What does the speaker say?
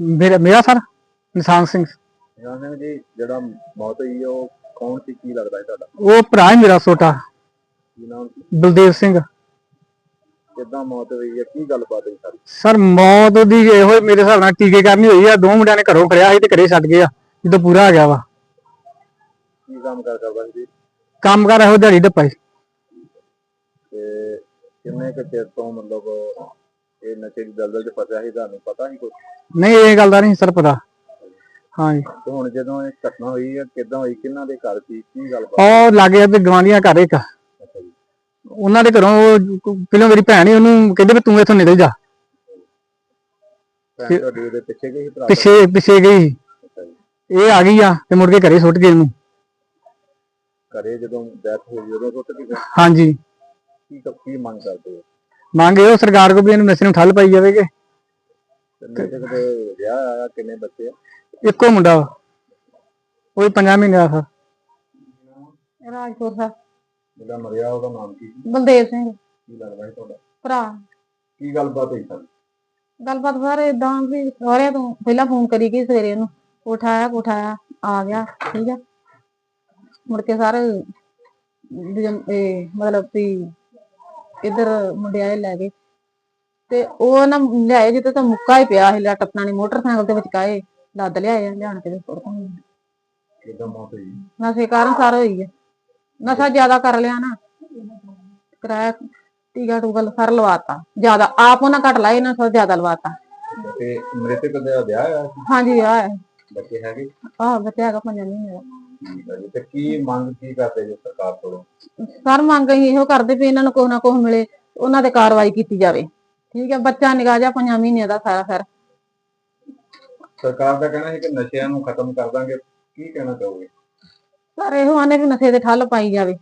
ਮੇਰਾ ਮੇਰਾ ਸਰ ਨਿਸ਼ਾਨ ਸਿੰਘ। ਜਾਣਦੇ ਜੀ ਜਿਹੜਾ ਮੌਤ ਹੋਈ ਹੈ, ਉਹ ਕੌਣ ਸੀ? ਕੀ ਲੱਗਦਾ ਹੈ ਤੁਹਾਡਾ? ਉਹ ਭਰਾ ਹੈ ਮੇਰਾ ਛੋਟਾ। ਕੀ ਨਾਮ ਸੀ ਬਲਦੇਵ ਸਿੰਘ। ਕਿੱਦਾਂ ਮੌਤ ਹੋਈ ਹੈ? ਕੀ ਗੱਲਬਾਤ ਹੋਈ ਸਾਰੀ? ਸਰ ਮੌਤ ਦੀ ਇਹੋ ਹੀ ਮੇਰੇ ਹਿਸਾਬ ਨਾਲ ਟੀਕੇ ਕਰਨੀ ਹੋਈ ਆ। ਦੋ ਮੁੰਡਿਆਂ ਨੇ ਘਰੋਂ ਖੜਿਆ ਸੀ ਤੇ ਘਰੇ ਛੱਡ ਗਏ ਆ ਜਦੋਂ ਪੂਰਾ ਆ ਗਿਆ ਵਾ। ਕੀ ਕੰਮ ਕਰ ਕਰਦਾ ਸੀ? ਕੰਮ ਕਰ ਇਹੋ ਦਿਹਾੜੀ ਡੱਪਾ ਸੀ। ਤੇ ਕਿੰਨੇ ਕੁ ਚਿਰ ਤੋਂ ਮਤਲਬ ਇਹ ਨਸ਼ੇ ਦੀ ਦਲਦਲ 'ਚ ਫਸਿਆ ਸੀ? ਤੁਹਾਨੂੰ ਪਤਾ ਨਹੀਂ ਕੁਝ ਨਹੀਂ ਇਹ ਗੱਲ ਦਾ ਨਹੀਂ ਸਰ ਪਤਾ। ਹਾਂਜੀ। ਤੇ ਹੁਣ ਜਦੋਂ ਇਹ ਘਟਨਾ ਹੋਈ ਹੈ ਕਿੱਦਾਂ ਹੋਈ? ਕਿਹਨਾਂ ਦੇ ਘਰ ਸੀ? ਕੀ ਗੱਲਬਾਤ? ਉਹ ਲਾਗੇ ਤੇ ਗਵਾਂਢੀਆਂ ਘਰ ਇੱਕ। ਉਹਨਾਂ ਦੇ ਘਰੋਂ ਉਹ ਪਹਿਲਾਂ ਮੇਰੀ ਭੈਣ ਸੀ ਉਹਨੂੰ ਕਹਿੰਦੇ ਵੀ ਤੂੰ ਇੱਥੋਂ ਨਿਕਲ ਜਾ। ਭੈਣ ਤੁਹਾਡੀ ਉਹਦੇ ਪਿੱਛੇ ਗਈ ਭਰਾ ਪਿੱਛੇ ਪਿੱਛੇ ਗਈ ਇਹ ਆ ਗਈ ਆ ਤੇ ਮੁੜ ਕੇ ਘਰੇ ਸੁੱਟ ਗਏ ਇਹਨੂੰ ਘਰੇ ਜਦੋਂ ਡੈਥ ਹੋਈ ਉਦੋਂ ਸੁੱਟ ਕੇ ਗਏ? ਹਾਂਜੀ। ਕੀ ਕੀ ਮੰਗ ਕਰਦੇ ਹੋ? ਮੰਗ ਇਹੋ ਸਰਕਾਰ ਕੋਲ ਵੀ ਇਹਨੂੰ ਨਸ਼ੇ ਨੂੰ ਠੱਲ ਪਾਈ ਜਾਵੇਗੇ। ਤੇ ਨਸ਼ੇ ਕਿਤੇ ਵਿਆਹ ਆਇਆ ਕਿੰਨੇ ਬੱਚੇ ਆ? ਇੱਕੋ ਮੁੰਡਾ ਵਾ। ਉਹ ਵੀ ਮਹੀਨੇ ਦਾ। ਸਰ ਰਾਜਪੁਰ ਦਾ। ਜਿਹੜਾ ਮਰਿਆ ਉਹਦਾ ਨਾਮ ਕੀ ਸੀ? ਬਲਦੇਵ ਸਿੰਘ। ਕੀ ਲੱਗਦਾ ਹੈ ਤੁਹਾਡਾ? ਭਰਾ। ਕੀ ਗੱਲਬਾਤ ਹੋਈ ਸਾਰੀ? ਗੱਲਬਾਤ ਸਾਰੇ ਇਦਾਂ ਵੀ ਸਾਰਿਆਂ ਤੋਂ ਪਹਿਲਾਂ ਫੋਨ ਕਰੀ ਗਈ ਸਵੇਰੇ ਉਹਨੂੰ। ਉਠਾਇਆ ਉਠਾਇਆ ਆ ਗਿਆ ਠੀਕ ਆ। ਮੁੜ ਕੇ ਸਾਰੇ ਇਹ ਮਤਲਬ ਵੀ ਇਧਰ ਮੁੰਡਿਆਏ ਲੈ ਗਏ। ਤੇ ਉਹ ਨਾ ਲਿਆਏ ਜਿੱਤੇ ਤਾਂ ਮੁੱਕਾ ਹੀ ਪਿਆ ਸੀ ਲੱਟ ਆਪਣਾ ਨੇ ਮੋਟਰਸਾਈਕਲ ਦੇ ਵਿੱਚ ਕਾਏ ਲੱਦ ਲਿਆਏ ਲਿਆਣ ਕੇ ਸੁੱਟ ਦਿੱਤੇ। ਕਿੱਦਾਂ ਮੌਤ ਹੋਈ? ਨਸ਼ੇ ਕਾਰਨ ਸਾਰਾ ਹੋਈ ਹੈ ਨਸ਼ਾ ਜ਼ਿਆਦਾ ਕਰ ਲਿਆ ਨਾ। ਕਿਰਾਇਆ ਟੀਕਾ ਟੂਕਾ ਸਾਰਾ ਲਵਾਤਾ। ਜ਼ਿਆਦਾ ਆਪ ਉਹਨਾਂ ਘੱਟ ਲਾਏ ਇਹਨਾਂ ਸੋ ਜ਼ਿਆਦਾ ਲਵਾਤਾ। ਤੇ ਮ੍ਰਿਤਕ ਦਾ ਵਿਆਹ ਹੋਇਆ ਸੀ? ਹਾਂਜੀ ਆ ਹੈ ਬੱਚੇ ਹੈਗੇ? ਆਹ ਬੱਚਾ ਹੈਗਾ ਪੰਜਾਂ ਮਹੀਨੇ ਦਾ। ਠੀਕ ਹੈ ਜੀ। ਤੇ ਕੀ ਮੰਗ ਕੀ ਕਰਦੇ ਜੀ ਸਰਕਾਰ ਕੋਲੋਂ? ਸਰ ਮੰਗ ਅਸੀਂ ਇਹੋ ਕਰਦੇ ਵੀ ਇਹਨਾਂ ਨੂੰ ਕੁਛ ਨਾ ਕੁਛ ਮਿਲੇ ਉਹਨਾਂ ਤੇ ਕਾਰਵਾਈ ਕੀਤੀ ਜਾਵੇ। ਠੀਕ ਹੈ ਬੱਚਾ ਨਿਗਾਹ ਜਾ ਪੰਜਾਂ ਮਹੀਨਿਆਂ ਦਾ ਸਾਰਾ ਫਿਰ ਸਰਕਾਰ ਦਾ ਕਹਿਣਾ ਹੈ ਕਿ ਨਸ਼ਿਆਂ ਨੂੰ ਖਤਮ ਕਰ ਦਾਂਗੇ। ਕੀ ਕਹਿਣਾ ਚਾਹੋਗੇ? ਸਰ ਇਹੋ ਆਨੇ ਵੀ ਨਸ਼ੇ ਤੇ ਠੱਲ ਪਾਈ ਜਾਵੇ।